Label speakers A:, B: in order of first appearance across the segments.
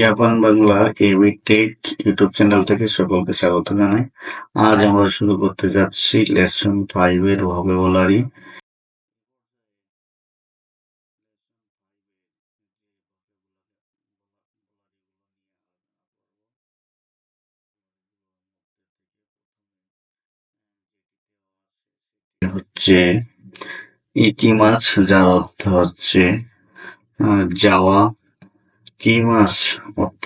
A: Japan, Bangla AB tech YouTube channel থেকে সকলকে স্বাগত জানাই। আজ আমরা শুরু করতে যাচ্ছি লেসন ফাইভের ভোকাবুলারি। হচ্ছে ইকি মাছ যার অর্থ হচ্ছে যাওয়া। কি মাছ অর্থ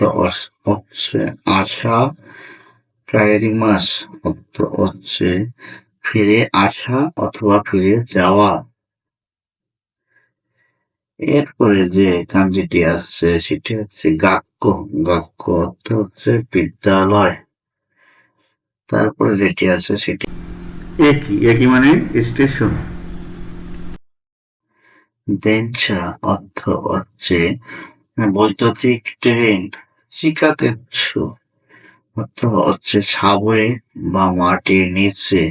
A: হচ্ছে আসা কায়েরি মাছ অর্থ হচ্ছে ফিরে আসা অথবা ফিরে যাওয়া। এরপরে যে কাঞ্জিটি আসছে সেটি হচ্ছে গাক্য গাক্য অর্থ হচ্ছে বিদ্যালয়। তারপরে যেটি আছে, সেটি একই একই মানে স্টেশন। দেনচা অর্থ হচ্ছে বৈদ্যুতিক ট্রেন শিকাতেচ্ছু অর্থ হচ্ছে সাবওয়ে বা মাটির নিচে।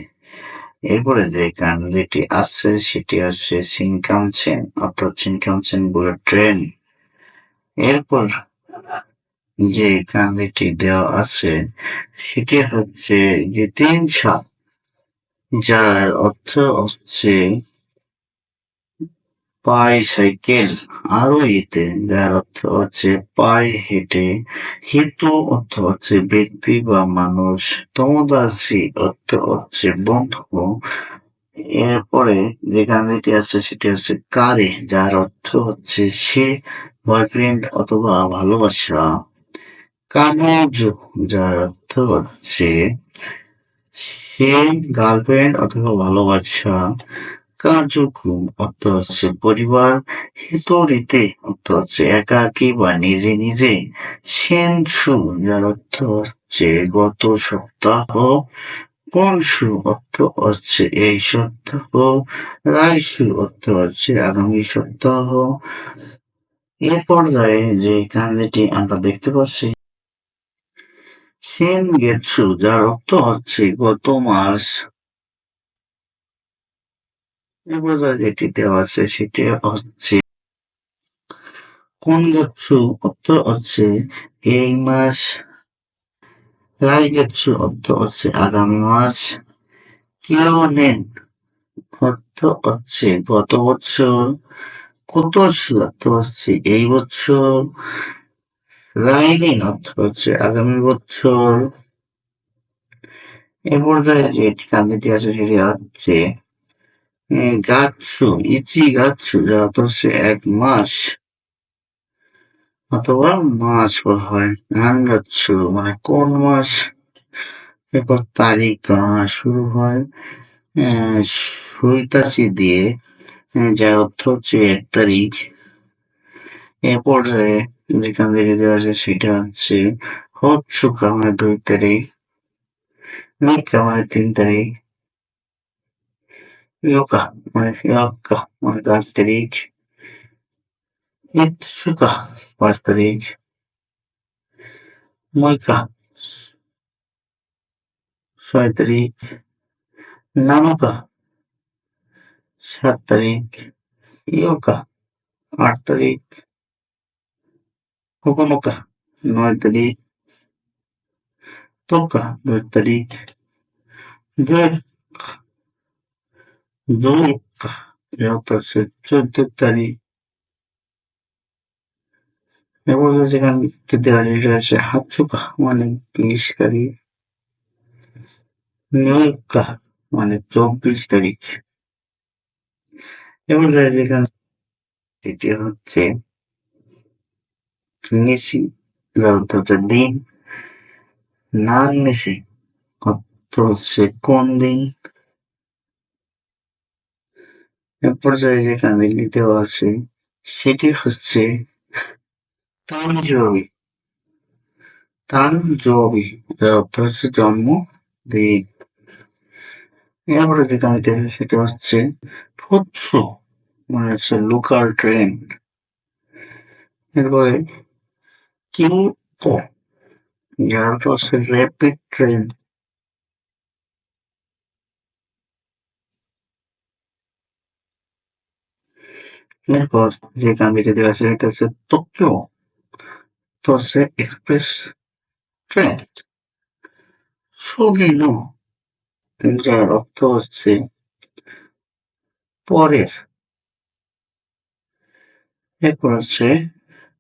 A: এরপরে যে কান্ডিটি আছে, সেটি হচ্ছে সিনকামচেন অর্থাৎ সিনকামচেন বলে ট্রেন। এরপর যে কান্ডিটি দেওয়া আছে, সেটি হচ্ছে জিতেনশা যার অর্থ হচ্ছে পাই সাইকেল আরোহীতে যার অর্থ হচ্ছে পায়ে হেঁটে। হিতু অর্থ হচ্ছে ব্যক্তি বা মানুষ। তমদাসী অর্থ হচ্ছে বন্ধু। এরপরে যে গানটি আছে সেটি হচ্ছে কারে, যার অর্থ হচ্ছে সে বয়ফ্রেন্ড অথবা ভালোবাসা। কানজ, যার অর্থ হচ্ছে সে গার্লফ্রেন্ড অথবা ভালোবাসা। কার্যক্রম অর্থ হচ্ছে পরিবার হিতরিতে অর্থ হচ্ছে একাকী বা নিজে নিজে সেনসু যার অর্থ হচ্ছে গত সপ্তাহ পরশু অর্থ হচ্ছে এই সপ্তাহ রাইসু অর্থ হচ্ছে আগামী সপ্তাহ এ পর্যায়ে যে কাহিনীটি আমরা দেখতে পাচ্ছি সেন গেটসু যার অর্থ হচ্ছে গত মাস এ পর্যায়ে যেটি দেওয়া আছে সেটি হচ্ছে কোন গেটসু অর্থ হচ্ছে, এই মাস রাই গেটসু অর্থ হচ্ছে, আগামী মাস কিয়নেন অর্থ হচ্ছে, গত বছর কত অর্থ হচ্ছে, এই বছর রাইনিন অর্থ হচ্ছে, আগামী বছর এ পর্যায়ে যে কান্দিটি আছে সেটি হচ্ছে গাচ্ছু ইচি গাচ্ছু যার অর্থ হচ্ছে এক মাস অথবা মাস বলা হয় গান গাচ্ছু মানে কোন মাস এরপর তারিখ শুরু হয় সৈতাসি দিয়ে আহ, যার অর্থ হচ্ছে এক তারিখ। এ পর্যায়ে যেখান থেকে দেওয়া আছে সেটা হচ্ছে হচ্ছুকা মানে দুই তারিখ মিকা মানে তিন তারিখ। ইয়োকা মানে ইয়োকা মানে পাঁচ তারিখ ইৎসুকা পাঁচ তারিখ মইকা ছয় তারিখ নানুকা সাত তারিখ ইয়োকা আট তারিখ কোকোনোকা নয় তারিখ তোকা দুই তারিখ জয় どうか。やったりして、ちょい出たり、猫の時間出てありるし、初か、まね、にしたり、文か、まね、増幅したり、猫の時間出てあって、西、だったり、何にし、あと、セコンディン、এ পর্যায়ে যে কান্দিটি দেওয়া আছে সেটি হচ্ছে তানজবি। তানজবি যার অর্থ হচ্ছে জন্ম দিন এরপরে যে কান্দিটি আছে সেটা হচ্ছে ফুৎসু মানে হচ্ছে লোকাল ট্রেন এরপরে কিউপো যার অর্থ হচ্ছে র্যাপিড ট্রেন এরপর যে কান্দিটি দেওয়া আছে সেটা হচ্ছে টোকিও। তো হচ্ছে এক্সপ্রেস ট্রেন সগিনো যার অর্থ হচ্ছে পরের। এরপর হচ্ছে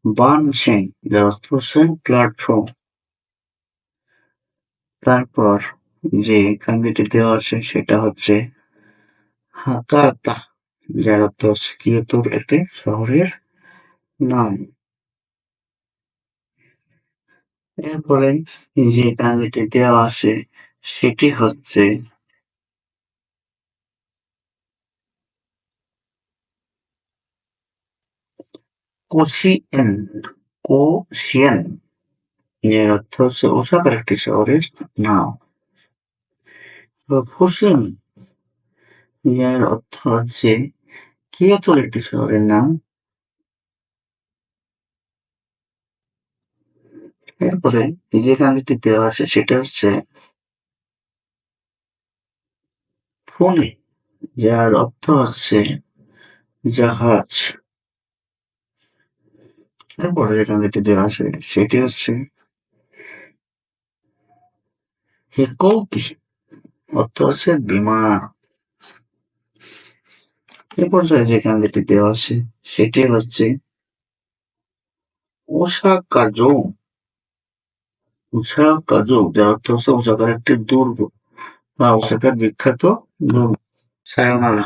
A: বানসেন যার অর্থ হচ্ছে প্ল্যাটফর্ম তারপর যে কাঙ্গিটি দেওয়া আছে সেটা হচ্ছে হাকাতা অর্থ একটি শহরের নাম এরপরে যে কাঙ্গিটি দেওয়া আছে সেটি হচ্ছে কোশিয়েন কোশিয়েন এর অর্থ হচ্ছে ওসাকার একটি শহরের নাম ফুসিন এর অর্থ হচ্ছে কিয়োতোর একটি শহরের নাম? এরপরে যে কাঙ্গিটি দেওয়া আছে, সেটা হচ্ছে ফোনে যার অর্থ হচ্ছে জাহাজ। এরপরে যে কাঙ্গিটি দেওয়া আছে, সেটি হচ্ছে হিকৌকি অর্থ হচ্ছে বিমান। এ পর্যায়ে যে কাঙ্গিটি দেওয়া আছে, সেটি হচ্ছে যার একটি দুর্গ। বা ওষাকার বিখ্যাত দুর্গ। সায়োনারা।